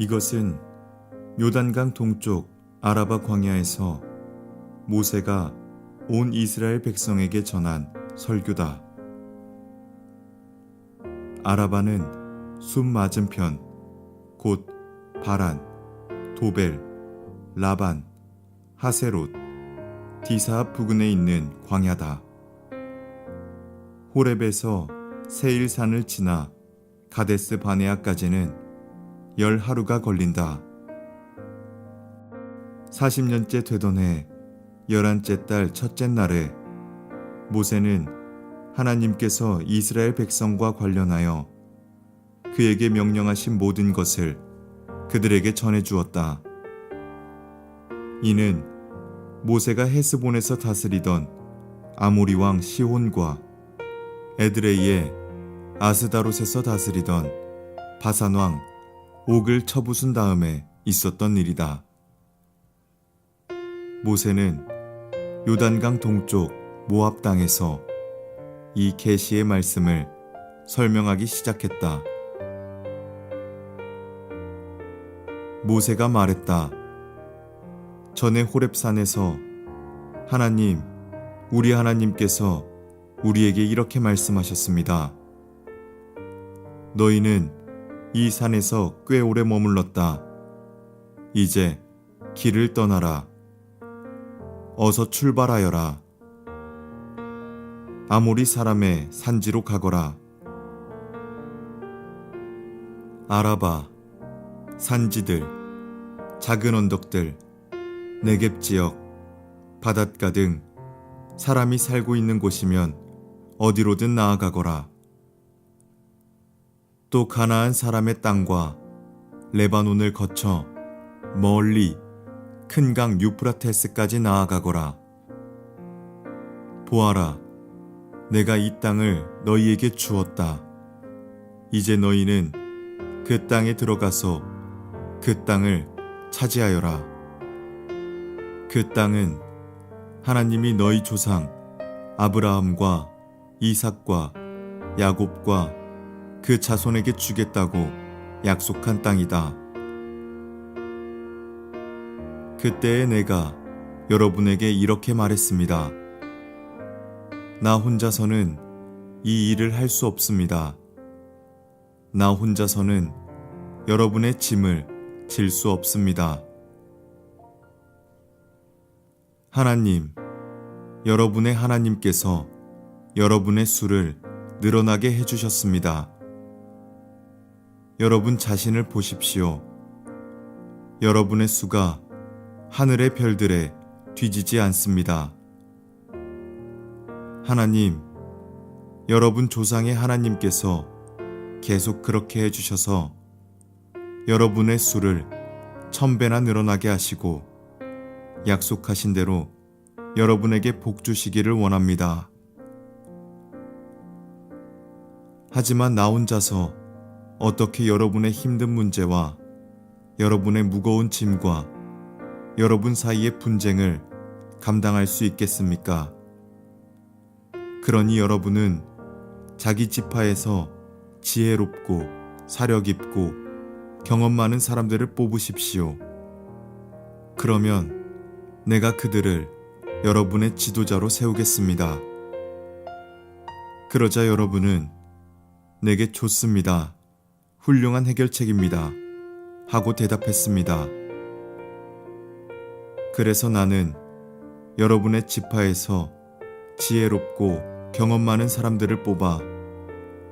이것은 요단강 동쪽 아라바 광야에서 모세가 온 이스라엘 백성에게 전한 설교다. 아라바는 숨 맞은편, 곧 바란, 도벨, 라반, 하세롯, 디사합 부근에 있는 광야다. 호렙에서 세일산을 지나 가데스 바네아까지는 열 하루가 걸린다. 40년째 되던 해 열한째 달 첫째 날에 모세는 하나님께서 이스라엘 백성과 관련하여 그에게 명령하신 모든 것을 그들에게 전해 주었다. 이는 모세가 헤스본에서 다스리던 아모리 왕 시혼과 에드레이의 아스다롯에서 다스리던 바산 왕 옥을 쳐부순 다음에 있었던 일이다. 모세는 요단강 동쪽 모압 땅에서 이 계시의 말씀을 설명하기 시작했다. 모세가 말했다. 전에 호렙산에서 하나님, 우리 하나님께서 우리에게 이렇게 말씀하셨습니다. 너희는 이 산에서 꽤 오래 머물렀다. 이제 길을 떠나라. 어서 출발하여라. 아모리 사람의 산지로 가거라. 아라바, 산지들, 작은 언덕들, 내갭 지역, 바닷가 등 사람이 살고 있는 곳이면 어디로든 나아가거라. 또 가나안 사람의 땅과 레바논을 거쳐 멀리 큰 강 유프라테스까지 나아가거라. 보아라, 내가 이 땅을 너희에게 주었다. 이제 너희는 그 땅에 들어가서 그 땅을 차지하여라. 그 땅은 하나님이 너희 조상 아브라함과 이삭과 야곱과 그 자손에게 주겠다고 약속한 땅이다. 그때에 내가 여러분에게 이렇게 말했습니다. 나 혼자서는 이 일을 할 수 없습니다. 나 혼자서는 여러분의 짐을 질 수 없습니다. 하나님, 여러분의 하나님께서 여러분의 수를 늘어나게 해주셨습니다. 여러분 자신을 보십시오. 여러분의 수가 하늘의 별들에 뒤지지 않습니다. 하나님, 여러분 조상의 하나님께서 계속 그렇게 해주셔서 여러분의 수를 천배나 늘어나게 하시고 약속하신 대로 여러분에게 복 주시기를 원합니다. 하지만 나 혼자서 어떻게 여러분의 힘든 문제와 여러분의 무거운 짐과 여러분 사이의 분쟁을 감당할 수 있겠습니까? 그러니 여러분은 자기 지파에서 지혜롭고 사력 있고 경험 많은 사람들을 뽑으십시오. 그러면 내가 그들을 여러분의 지도자로 세우겠습니다. 그러자 여러분은 내게 좋습니다. 훌륭한 해결책입니다. 하고 대답했습니다. 그래서 나는 여러분의 지파에서 지혜롭고 경험 많은 사람들을 뽑아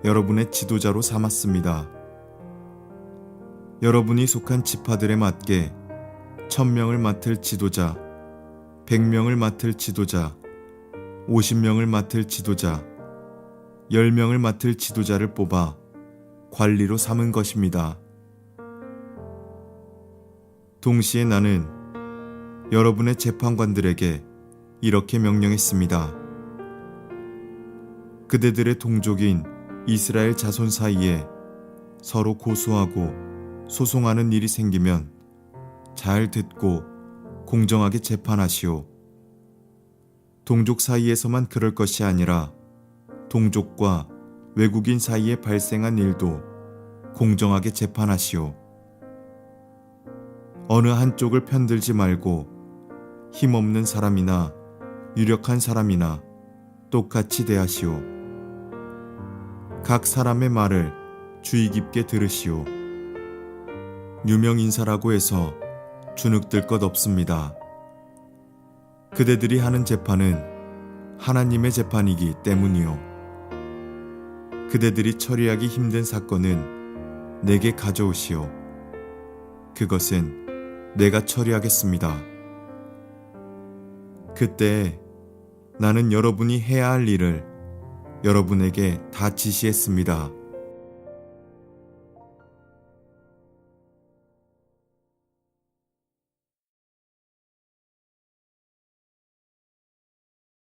여러분의 지도자로 삼았습니다. 여러분이 속한 지파들에 맞게 천명을 맡을 지도자, 백명을 맡을 지도자, 오십 명을 맡을 지도자, 열 명을 맡을 지도자를 뽑아 관리로 삼은 것입니다. 동시에 나는 여러분의 재판관들에게 이렇게 명령했습니다. 그대들의 동족인 이스라엘 자손 사이에 서로 고소하고 소송하는 일이 생기면 잘 듣고 공정하게 재판하시오. 동족 사이에서만 그럴 것이 아니라 동족과 외국인 사이에 발생한 일도 공정하게 재판하시오. 어느 한쪽을 편들지 말고 힘없는 사람이나 유력한 사람이나 똑같이 대하시오. 각 사람의 말을 주의 깊게 들으시오. 유명 인사라고 해서 주눅들 것 없습니다. 그대들이 하는 재판은 하나님의 재판이기 때문이요. 그대들이 처리하기 힘든 사건은 내게 가져오시오. 그것은 내가 처리하겠습니다. 그때 나는 여러분이 해야 할 일을 여러분에게 다 지시했습니다.